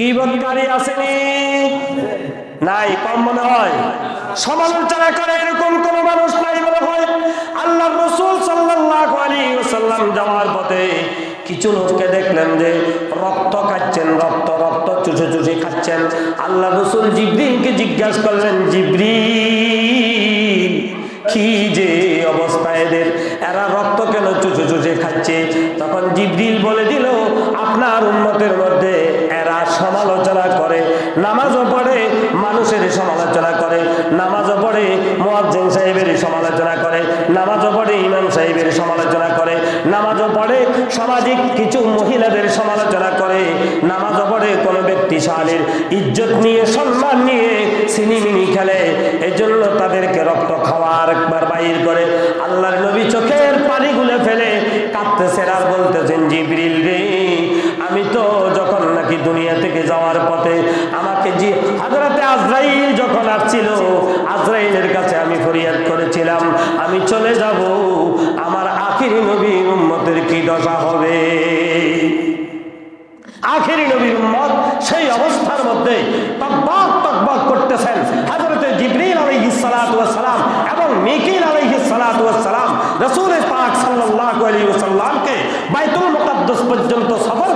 গিবৎকারী আসেনি নাই, কম মনে হয়। সমালোচনা করে এরকম কোন মানুষ নাই মনে হয়। আল্লাহ রসুল সাল্লাল্লাহু আলাইহি ওয়াসাল্লাম যাওয়ার পথে কিছু লোককে দেখলেন যে রক্ত খাচ্ছেন, রক্ত রক্ত চুষে চুষে খাচ্ছেন। আল্লাহ রসুল জিব্রিলকে জিজ্ঞাসা করলেন, জিব্রিল, কি যে অবস্থা এদের? এরা রক্ত কেন চুচু চুচে খাচ্ছে? তখন জিব্রিল বলে দিল, আপনার উন্মতের মধ্যে এরা সমালোচনা করে নামাজও পড়ে মানুষের সমালোচনা করে, নামাজও পড়ে, মোয়াজ্জেন সাহেবের সমালোচনা করে, নামাজও পড়ে, ইমাম সাহেবের সমালোচনা করে, নামাজও পড়ে, সামাজিক কিছু মহিলাদের সমালোচনা করে, নামাজও পড়ে, কোনো ব্যক্তি শালীর ইজ্জত নিয়ে, সম্মান নিয়ে সিনিমিনি খেলে, এজন্য তাদেরকে রক্ত খাওয়ার একবার বাইর করে, আল্লাহর নবী চোখের পানি গুলে ফেলে কাঁদতেছেন আর বলতেছেন জিবরিল রে। নাকি দুনিয়া থেকে যাওয়ার পথে আমাকে জি হাজরাতে আজরাইল যখন আসছিল, আজরাইলের কাছে আমি ফরিয়াদ করেছিলাম, আমি চলে যাব, আমার আখিরি নবী উম্মতের কি দশা হবে? আখেরি নবীর উম্মত সেই অবস্থার মধ্যে তকবক তকবক করতেছেন। হযরতে জিবরিল ওয়াস সালাম এবং মিকিল ওয়াস সালাম রাসূল পাক সাল্লাল্লাহু আলাইহি ওয়াসাল্লামকে বাইতুল মুকাদ্দাস পর্যন্ত সফর